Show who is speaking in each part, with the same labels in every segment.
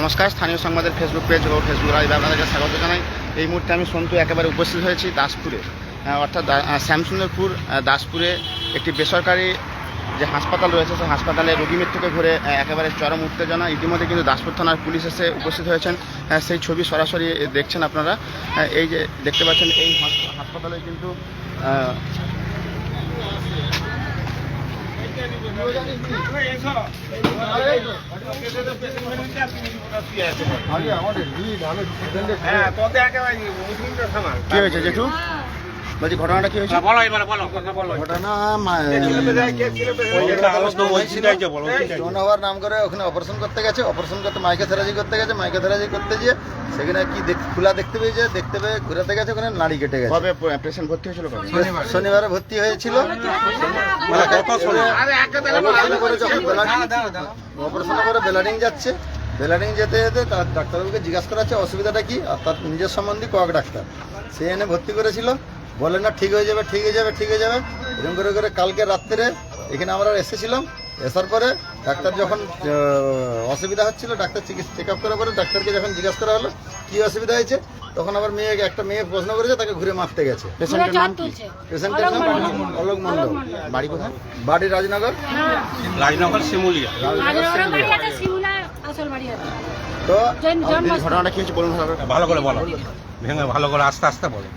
Speaker 1: নমস্কার, স্থানীয় সংবাদের ফেসবুক পেজ ও ফেসবুক লাইভে আপনাদেরকে স্বাগত জানাই। এই মুহূর্তে আমি সন্তু একেবারে উপস্থিত হয়েছি দাসপুরে। অর্থাৎ শ্যামসুন্দরপুর দাসপুরে একটি বেসরকারি যে হাসপাতাল রয়েছে, সেই হাসপাতালে রোগী মৃত্যুকে ঘুরে একেবারে চরম উত্তেজনা। ইতিমধ্যে কিন্তু দাসপুর থানার পুলিশ এসে উপস্থিত হয়েছেন। সেই ছবি সরাসরি দেখছেন আপনারা। এই যে দেখতে পাচ্ছেন, এই হাস- হাসপাতালে কিন্তু কি হয়েছে জেঠু বলছি ঘটনাটা কি হয়েছে?
Speaker 2: বলো এবার বলো। কথা বলো
Speaker 3: ঘটনা স্টোন হওয়ার নাম করে ওখানে অপারেশন করতে গেছে অপারেশন করতে মাইকে থেরাজি করতে গেছে মাইকে থেরাজি করতে গিয়ে সেখানে কি দেখ- খোলা দেখতে পেয়েছে দেখতে পেয়ে ঘুরাতে গেছে ওখানে নাড়ি কেটে গেছে।
Speaker 1: কবে পেশেন্ট ভর্তি হয়েছিল
Speaker 3: শনিবারে। ভর্তি হয়েছিল। মানে অপারেশন করে যখন অপারেশন করে বেলাডিং যাচ্ছে। বেলাডিং যেতে যেতে তার ডাক্তারবাবুকে জিজ্ঞাসা করাচ্ছে অসুবিধাটা কি? আর তার নিজের সম্বন্ধে কয়েক ডাক্তার? সে এনে ভর্তি করেছিল। বলে না ঠিক হয়ে যাবে ঠিক হয়ে যাবে ঠিক হয়ে যাবে। এরকম করে করে কালকে রাত্রে এখানে আমরা এসেছিলাম। আসার পরে ডাক্তার যখন অসুবিধা হচ্ছিল ডাক্তার চিকিৎসা চেক আপ করার পরে ডাক্তারকে যখন জিজ্ঞাসা করা হলো কি অসুবিধা হয়েছে? তখন আবার মেয়ে একটা মেয়ে প্রশ্ন করেছে তাকে ঘুরে মারতে গেছে।
Speaker 1: পেশেন্টের নাম
Speaker 3: পেশেন্টের নাম অলোক মন্ডল
Speaker 1: বাড়ি কোথায়?
Speaker 3: বাড়ি রাজনগর।
Speaker 2: রাজনগর শিমুলিয়া।
Speaker 4: রাজনগরের বাড়ি আছে শিমুলা আসল বাড়ি আছে।
Speaker 3: তো
Speaker 1: ঘটনাটা কি হয়েছে বলুন ভালো করে।
Speaker 2: ভালো করে বলো। ভেঙে ভালো করে আস্তে আস্তে বলো।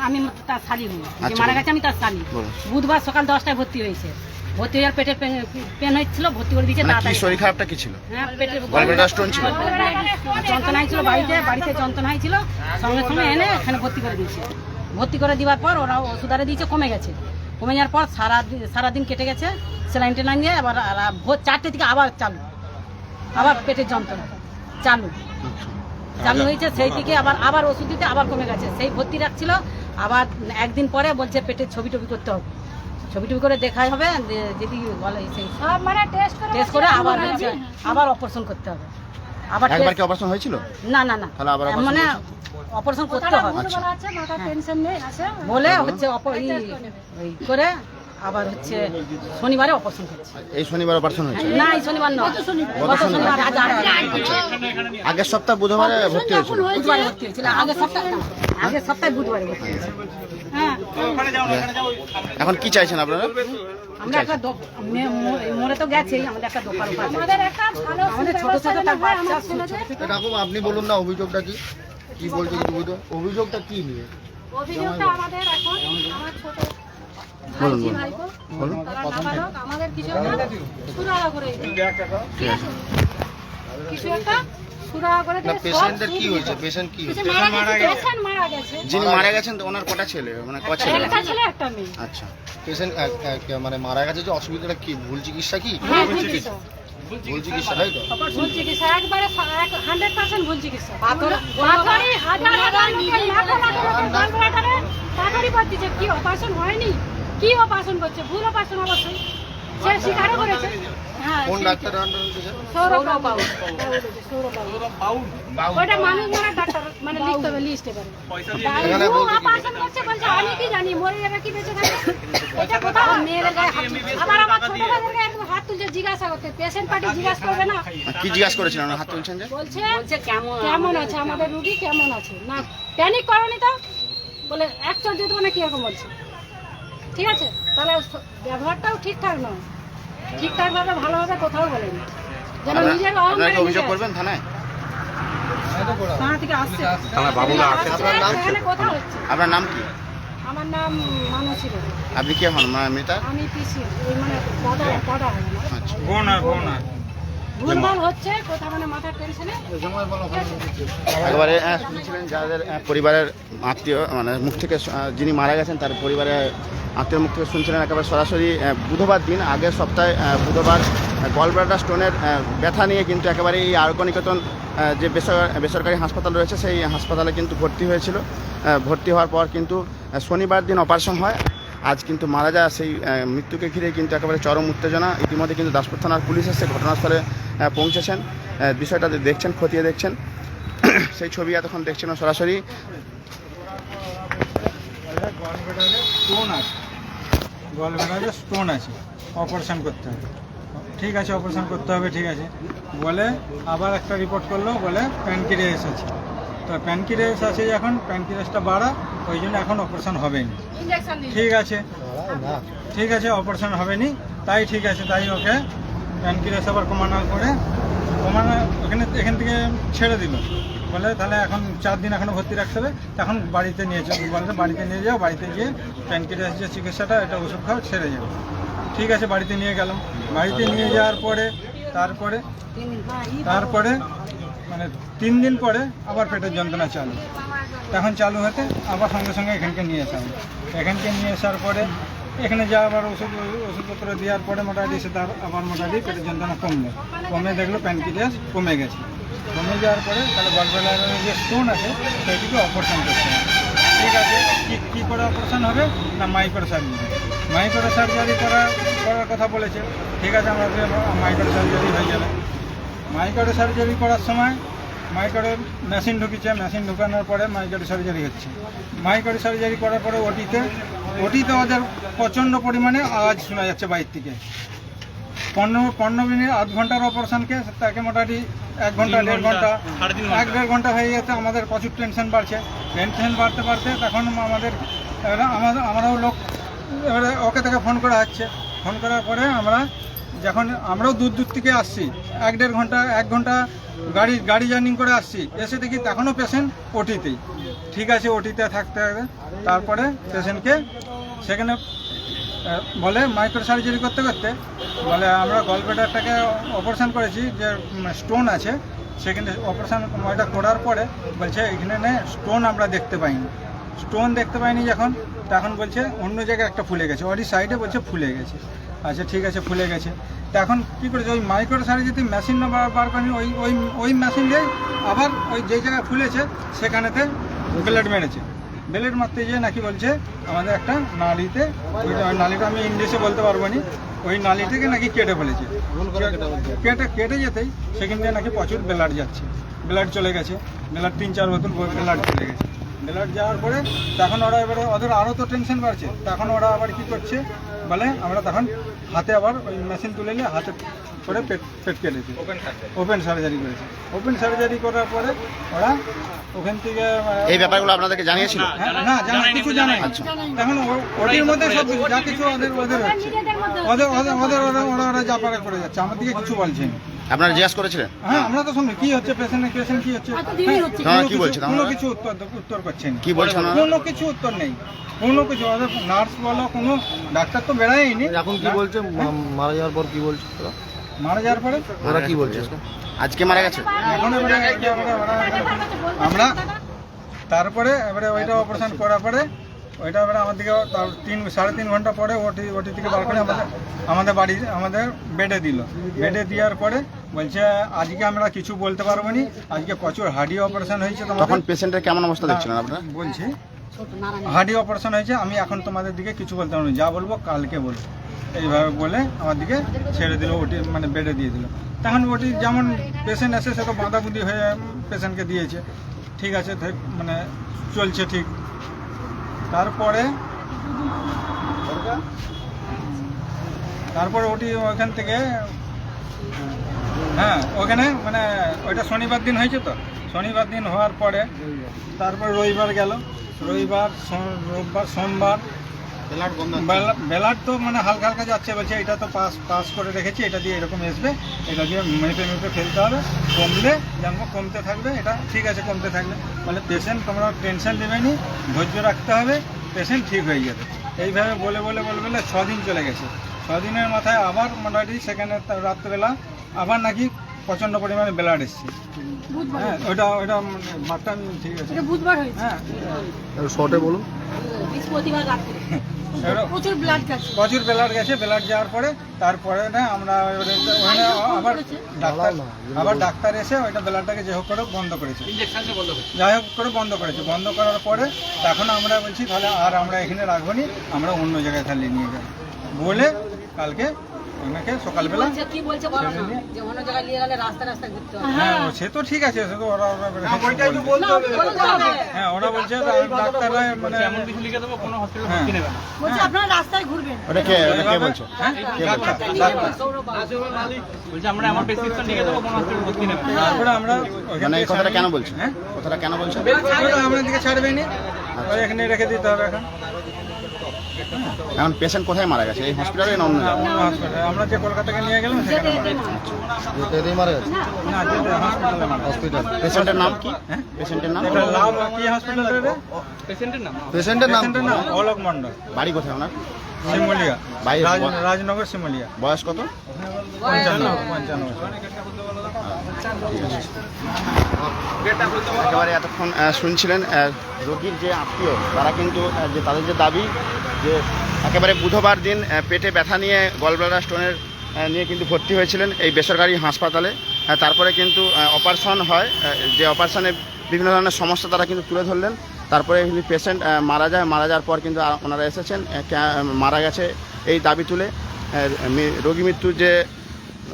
Speaker 4: আমি- তার শালি
Speaker 1: আচ্ছা,
Speaker 4: মারা গেছে আমি তার শালি বুধবার সকাল দশটায় ভর্তি হয়েছে। ভর্তি হওয়ার পেটের পেন- ভর্তি করে দিয়েছে
Speaker 1: মানে
Speaker 4: তাড়াতাড়ি।
Speaker 1: শরীর খারাপটা কি ছিল?
Speaker 4: হ্যাঁ পেটের
Speaker 1: স্টোন ছিল?
Speaker 4: যন্ত্রণা বাড়িতে বাড়িতে যন্ত্রণা সঙ্গে সঙ্গে এনে এখানে ভর্তি করে দিয়েছে। ভর্তি করে দেওয়ার পর ওরা ওষুধ আরে দিয়েছে কমে গেছে। কমে যাওয়ার পর সারা সারাদিন কেটে গেছে সেলাইন টেলাইন দিয়ে আবার ভোর চারটে থেকে আবার চালু। আবার পেটের যন্ত্রণা। চালু। চালু হয়েছে সেই থেকে আবার আবার ওষুধ দিতে আবার কমে গেছে। সেই ভর্তি রাখছিল আবার একদিন পরে বলছে পেটের ছবি টবি করতে হবে। ছবি টবি করে দেখাই হবে যদি বলে সেই
Speaker 5: সব মানে টেস্ট করে
Speaker 4: টেস্ট করে আবার আবার অপারেশন করতে হবে। আবার
Speaker 1: একবার কি অপারেশন হয়েছিল?
Speaker 4: না না না।
Speaker 1: তাহলে আবার
Speaker 4: মানে অপারেশন করতে হবে।
Speaker 5: ভুল মাথা টেনশন নেই আছে।
Speaker 4: বলে হচ্ছে অপ- করে আবার হচ্ছে শনিবারে অপারেশন করছে
Speaker 1: এই শনিবার অপারেশন
Speaker 4: না এই শনিবার নয়। গত শনিবার। আজ আজ-
Speaker 1: আগের সপ্তাহ বুধবারে ভর্তি হয়েছিল?
Speaker 4: বুধবারে ভর্তি হয়েছিল। আগের সপ্তাহে আগের সপ্তাহে বুধবারে ভর্তি হ্যাঁ।
Speaker 1: এখন কি চাইছেন আপনারা?
Speaker 4: আমরা একটা দো- মে- মরে তো গেছেই আমাদের একটা দোকান
Speaker 5: আমাদের একটা ভালো
Speaker 4: আমাদের ছোট ছোট তার বাচ্চা
Speaker 5: আমার ছেলেদের
Speaker 3: কাকু আপনি বলুন না অভিযোগটা কি? কি বলছে কিছু বুঝো অভিযোগটা কি নিয়ে?
Speaker 5: অভিযোগটা আমাদের এখন আমার ছোট
Speaker 1: বলুন বলুন। বলুন।
Speaker 5: আমাদের কিছু একটা সুরাহা করে ঠিক আছে? কিছু একটা
Speaker 3: পেশেন্টের কি হয়েছে? পেশেন্ট কি
Speaker 5: কিছু মারা গেছে পেশেন্ট মারা গেছে।
Speaker 1: যিনি মারা গেছেন ওনার কটা ছেলে? মানে ক ছেলে? আচ্ছা।
Speaker 3: পেশেন্ট মানে মারা গেছে যে অসুবিধাটা কি? ভুল চিকিৎসা কি?
Speaker 5: হ্যাঁ, ভুল চিকিৎসা।
Speaker 3: তাই তো?
Speaker 5: ভুল চিকিৎসা একবারে হান্ড্রেড পার্সেন্ট ভুল চিকিৎসা। হাজার হাজার লোকের লাখো লাখো লোকের গলব্লাডারে পাথরই করতেছে কি অপারেশন হয়নি? কি অপারেশন করছে? ভুল অপারেশন অবশ্যই সে স্বীকারও করেছে। হ্যাঁ সৌরভ বাবু। ওটা মানুষ ডাক্তার মানে লিখতে হবে লিস্টে অপারেশন করছে বলছে আমি কি জানি মরে যাবে কি বেঁচে থাকবে? এটা কোথাও মেয়েদের গায়ে হাত তুলছে। আবার আমার ছোট ভাইদের গায়ে হাত তুলছে জিজ্ঞাসা করতে। পেশেন্ট পার্টি জিজ্ঞাসা করবে না?
Speaker 1: কি জিজ্ঞাসা করেছিলেন? ওনার হাত তুলছেন যে?
Speaker 5: বলছে
Speaker 4: বলছে কেমন
Speaker 5: কেমন আছে? আমাদের রুগী কেমন আছে? না প্যানিক করনি তো? বলে এক চোট দিয়ে দেবো না কীরকম বলছে? ঠিক আছে? তাহলে ব্যবহারটাও ঠিকঠাক নয়। ঠিকঠাক ভাবে ভালোভাবে কোথাও বলেনি। যেন
Speaker 1: আপনারা-
Speaker 5: নিজের অহংকারে
Speaker 1: অভিযোগ করবেন থানায়?
Speaker 4: থানা থেকে আসছে।
Speaker 2: থানা বাবুলা
Speaker 5: হচ্ছে?
Speaker 1: আপনার নাম কি?
Speaker 5: আমার নাম মানসী
Speaker 1: আপনি কে হন? মা মৃতা
Speaker 5: আমি পিসি। মানে দাদা দাদা আমার
Speaker 1: আচ্ছা।
Speaker 5: হচ্ছে কোথাও মানে মাথার টেনশনে
Speaker 1: একেবারে শুনছিলেন যাদের পরিবারের আত্মীয় মানে মুখ থেকে যিনি মারা গেছেন তার পরিবারের আত্মীয় মুখ থেকে শুনছিলেন একেবারে সরাসরি বুধবার দিন আগের সপ্তাহে বুধবার গলব্লাডার স্টোনের ব্যথা নিয়ে কিন্তু একেবারে এই আরোগ্য নিকেতন যে বেসর- বেসরকারি হাসপাতাল রয়েছে সেই হাসপাতালে কিন্তু ভর্তি হয়েছিল। ভর্তি হওয়ার পর কিন্তু শনিবার দিন অপারেশন হয়। আজ কিন্তু মারা যায় সেই মৃত্যুকে ঘিরে কিন্তু একেবারে চরম উত্তেজনা। ইতিমধ্যে কিন্তু দাসপুর থানার পুলিশ এসে ঘটনাস্থলে পৌঁছেছেন। বিষয়টা দেখছেন, খতিয়ে দেখছেন। সেই ছবি এতক্ষণ দেখছেন সরাসরি।
Speaker 6: স্টোন আছে। অপারেশন করতে হবে। ঠিক আছে অপারেশন করতে হবে, ঠিক আছে। বলে আবার একটা রিপোর্ট করল, বলে প্যানকিরিয়াস আছে তো প্যানকিরিয়াস আছে যখন প্যানকিরিয়াসটা বাড়া ওই জন্য এখন অপারেশন হবে না ঠিক আছে। ঠিক আছে অপারেশন হবে নি তাই ঠিক আছে তাই ওকে প্যানকিরিয়াস আবার কমানোর পরে কমানো ওখানে এখান থেকে ছেড়ে দিল। বলে তাহলে এখন চার দিন এখনও ভর্তি রাখতে হবে। তখন বাড়িতে নিয়ে যাও বলে বাড়িতে নিয়ে যাও বাড়িতে গিয়ে প্যানকিরিয়াস যে চিকিৎসাটা এটা ওষুধ খাও ছেড়ে যাবে ঠিক আছে বাড়িতে নিয়ে গেলাম। বাড়িতে নিয়ে যাওয়ার পরে তারপরে তারপরে মানে তিন দিন পরে আবার পেটের যন্ত্রণা চালু। তখন চালু হতে আবার সঙ্গে সঙ্গে এখানকে নিয়ে আসা হলো এখানকে নিয়ে আসার পরে এখানে যা আবার ওষুধ, ওষুধপত্র দেওয়ার পরে মোটামুটি সে তার আবার মোটামুটি পেটের যন্ত্রণা কমলো কমে দেখল প্যানকিরিয়াস কমে গেছে। কমে যাওয়ার পরে তাহলে গলবেলার যে স্টোন আছে, সেটিকে অপারেশন করতে হবে। ঠিক আছে, কী কী করে অপারেশন হবে? না মাইক্রো সার্জারি মাইক্রো সার্জারি করার করার কথা বলেছে। ঠিক আছে আমরা মাইক্রো সার্জারি হয়ে যাবে। মাইক্রো সার্জারি করার সময় মাইক্রো মেশিন ঢুকিছে মেশিন ঢুকানোর পরে মাইক্রো সার্জারি হচ্ছে। মাইক্রো সার্জারি করার পরে ওটিতে ওটিতে ওদের প্রচণ্ড পরিমাণে আওয়াজ শোনা যাচ্ছে বাইর থেকে। পনেরো পনেরো মিনিট আধ ঘণ্টার অপারেশনকে তাকে মোটামুটি এক ঘণ্টা দেড় ঘণ্টা এক দেড় ঘণ্টা হয়ে গেছে আমাদের প্রচুর টেনশন বাড়ছে। টেনশন বাড়তে বাড়তে তখন আমাদের আমাদের আমরাও লোক এবারে ওকে থেকে ফোন করা হচ্ছে। ফোন করার পরে আমরা যখন আমরাও দূর দূর থেকে আসছি, এক দেড় ঘণ্টা, এক ঘণ্টা গাড়ি গাড়ি জার্নিং করে আসছি, এসে দেখি তখনও পেশেন্ট ওটিতেই ঠিক আছে ওটিতে থাকতে হবে। তারপরে পেশেন্টকে সেখানে বলে মাইক্রো সার্জারি করতে করতে, বলে আমরা গলব্লাডারটাকে অপারেশন করেছি, যে স্টোন আছে, সেখানে অপারেশন ওইটা করার পরে বলছে, এখানে স্টোন আমরা দেখতে পাইনি। স্টোন দেখতে পাইনি যখন, তখন বলছে, অন্য জায়গায় একটা ফুলে গেছে। ওরই সাইডে বলছে, ফুলে গেছে। আচ্ছা ঠিক আছে ফুলে গেছে। তো এখন কী করেছে ওই মাইক্রো সার্জারি মেশিন না বার করেনি ওই ওই ওই মেশিন দিয়ে আবার ওই যে জায়গায় ফুলেছে সেখানেতে ব্লেড মেরেছে। ব্লেড মারতে গিয়ে নাকি বলছে আমাদের একটা নালিতে ওই নালিটা আমি ইংলিশে বলতে পারব না ওই নালি থেকে নাকি কেটে ফেলেছে। কেটে কেটে যেতেই সেখান থেকে নাকি প্রচুর ব্লাড যাচ্ছে। ব্লাড চলে গেছে। ব্লাড তিন চার বোতল ব্লাড চলে গেছে। ব্লাড যাওয়ার পরে তখন ওরা এবারে ওদের আরও তো টেনশন বাড়ছে। তখন ওরা আবার কি করছে বলে আমরা তখন হাতে আবার ওই মেশিন তুলে নিয়ে হাতে করে পেট পেট কেটেছে ওপেন সার্জারি করেছে। ওপেন সার্জারি করার পরে ওরা ওখান থেকে
Speaker 1: এই ব্যাপারগুলো আপনাদেরকে জানিয়েছিল?
Speaker 6: হ্যাঁ, না জানা কিছু জানাই। এখন ওটির মধ্যে সব কিছু যা কিছু ওদের ওদের হচ্ছে। ওদের ওদের ওদের ওরা ওরা ওরা যা পারে করে যাচ্ছে। আমার দিকে কিছু বলছেন।
Speaker 1: আপনারা জিজ্ঞাসা করেছিলেন?
Speaker 6: হ্যাঁ আমরা তো শুনি কি হচ্ছে পেশেন্ট পেশেন্ট কি হচ্ছে। কোনো
Speaker 1: হ্যাঁ, কি
Speaker 6: কিছু-
Speaker 1: বলছেন?
Speaker 6: কোনো কিছু উত্তর উত্তর করছেন
Speaker 1: কি বলছেন?
Speaker 6: কোনো কিছু উত্তর নেই। কোনো কিছু ওদের নার্স বলো কোনো ডাক্তার তো বেড়ায়নি।
Speaker 3: এখন কি বলছে? মারা যাওয়ার পর কি বলছে ওরা?
Speaker 6: মারা যাওয়ার পরে?
Speaker 3: ওরা কি বলছে
Speaker 1: আজকে? মারা গেছে?
Speaker 6: এখন এবারে আমরা তারপরে এবারে ওইটা অপারেশন করার পরে ওইটা এবারে আমার দিকে তার তিন সাড়ে তিন ঘণ্টা পরে ওটি ওটি থেকে বার করে আমাদের আমাদের বাড়ি আমাদের বেডে দিল। বেডে দেওয়ার পরে বলছে আজকে আমরা কিছু বলতে পারব না। আজকে প্রচুর হার্ডি অপারেশন হয়েছে
Speaker 1: তখন পেশেন্টের কেমন অবস্থা দেখছিলেন আপনারা?
Speaker 6: বলছি হার্ডি অপারেশন হয়েছে, আমি এখন তোমাদের দিকে কিছু বলতে পারব যা বলব কালকে বলব। এইভাবে বলে আমার দিকে ছেড়ে দিল, ওটি মানে বেডে দিয়ে দিল। তখন ওটি যেমন পেশেন্ট এসে সে তো বাঁধাবুদি হয়ে পেশেন্টকে দিয়েছে। ঠিক আছে মানে চলছে ঠিক। তারপরে তারপরে ওটি ওখান থেকে হ্যাঁ ওখানে মানে ওইটা শনিবার দিন হয়েছে তো? শনিবার দিন হওয়ার পরে তারপর রবিবার গেল। রবিবার রোববার সোমবার। বেলা- বেলার তো মানে হালকা হালকা যাচ্ছে বলছে এটা তো পাস পাস করে রেখেছি এটা দিয়ে এরকম আসবে এটা দিয়ে মেপে মেপে ফেলতে হবে কমলে যেমন কমতে থাকবে এটা ঠিক আছে কমতে থাকবে মানে পেশেন্ট তোমরা টেনশন নেবে নি ধৈর্য রাখতে হবে পেশেন্ট ঠিক হয়ে যাবে। এইভাবে বলে বলে বলে বলে ছদিন চলে গেছে। ছদিনের মাথায় আবার মোটামুটি সেখানে রাত্রেবেলা আবার নাকি প্রচণ্ড পরিমাণে ব্লাড এসছে। হ্যাঁ ওইটা ওইটা মাত্রা ঠিক আছে।
Speaker 5: এটা বুধবার হয়েছে।
Speaker 6: হ্যাঁ।
Speaker 3: শর্টে বলুন।
Speaker 5: প্রচুর ব্লাড গেছে।
Speaker 6: প্রচুর ব্লাড গেছে ব্লাড যাওয়ার পরে তারপরে না আমরা ওখানে আবার ডাক্তার আবার ডাক্তার এসে ওইটা ব্লাডটাকে যে হোক করে বন্ধ করেছে। যাই হোক করে বন্ধ করেছে। বন্ধ করার পরে তখন আমরা বলছি তাহলে আর আমরা এখানে রাখব নি আমরা অন্য জায়গায় তাহলে নিয়ে যাব। বলে কালকে ওনাকে সকালবেলা
Speaker 4: কি বলছে বলো না যে অন্য জায়গায় নিয়ে গেলে রাস্তা রাস্তা ঘুরতে হবে।
Speaker 6: হ্যাঁ সে তো ঠিক আছে সে তো ওরা ওরা বলে-
Speaker 4: না, বলতে হবে।
Speaker 6: হ্যাঁ ওরা বলছে ডাক্তাররা মানে এমন কিছু লিখে দেবো কোনো হসপিটাল ভর্তি নেবে না।
Speaker 5: বলছে আপনারা রাস্তায় ঘুরবেন।
Speaker 1: ওটা কে ওটা কে বলছে?
Speaker 6: হ্যাঁ?
Speaker 1: কে বলছে?
Speaker 4: সৌরভ বাবু।
Speaker 6: তারপরে আমরা
Speaker 1: মানে এই কথাটা কেন। বলছে?
Speaker 6: হ্যাঁ?
Speaker 1: কথাটা কেন বলছে?
Speaker 6: আপনার দিকে ছাড়বে নি। এখানে রেখে দিতে হবে এখন।
Speaker 1: এখন পেশেন্ট কোথায় মারা গেছে? এই হসপিটালে না অন্য
Speaker 6: হসপিটালে আমরা যে কলকাতাকে নিয়ে গেলাম সেখানে মারা গেছে। না হসপিটালে মারা গেছে।
Speaker 3: হসপিটাল
Speaker 1: পেশেন্টের নাম কি?
Speaker 6: হ্যাঁ?
Speaker 1: পেশেন্টের নাম?
Speaker 6: এটা লাভ কি হসপিটাল রে
Speaker 3: পেশেন্টের নাম?
Speaker 6: পেশেন্টের নাম? অলোক মন্ডল
Speaker 1: বাড়ি কোথায় ওনার?
Speaker 6: রাজ- রাজনগর শিমুলিয়া।
Speaker 1: বয়স কত?
Speaker 6: পঞ্চান্ন পঞ্চান্ন বছর।
Speaker 1: একেবারে এতক্ষণ শুনছিলেন রোগীর যে আত্মীয়, তারা কিন্তু যে তাদের যে দাবি, যে একেবারে বুধবার দিন পেটে ব্যথা নিয়ে গলব্লাডার স্টোনের নিয়ে কিন্তু ভর্তি হয়েছিলেন এই বেসরকারি হাসপাতালে। তারপরে কিন্তু অপারেশন হয় যে অপারেশনে বিভিন্ন ধরনের সমস্যা তারা কিন্তু তুলে ধরলেন। তারপরে পেশেন্ট মারা যায়, মারা যাওয়ার পর কিন্তু ওনারা এসেছেন মারা গেছে এই দাবি তুলে। রোগী মৃত্যুর যে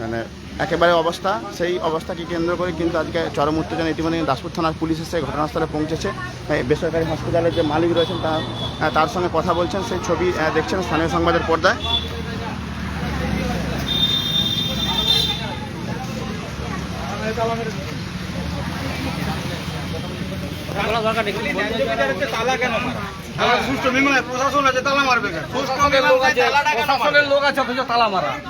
Speaker 1: মানে একেবারে অবস্থা। সেই অবস্থাকে কেন্দ্র করে কিন্তু আজকে চরম উত্তেজনা ইতিমধ্যে দাসপুর থানার পুলিশ এসে ঘটনাস্থলে পৌঁছেছে। বেসরকারি হসপিটালের যে মালিক রয়েছেন তা তার সঙ্গে কথা বলছেন। সেই ছবি দেখছেন স্থানীয় সংবাদের পর্দায়।
Speaker 7: প্রশাসন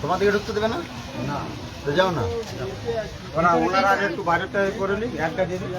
Speaker 3: তোমার দিকে ঢুকতে দেবে না না যাও না
Speaker 6: ওরা ওনারা আগে একটু বাইরেটা করে নি একটা দিয়ে দিন।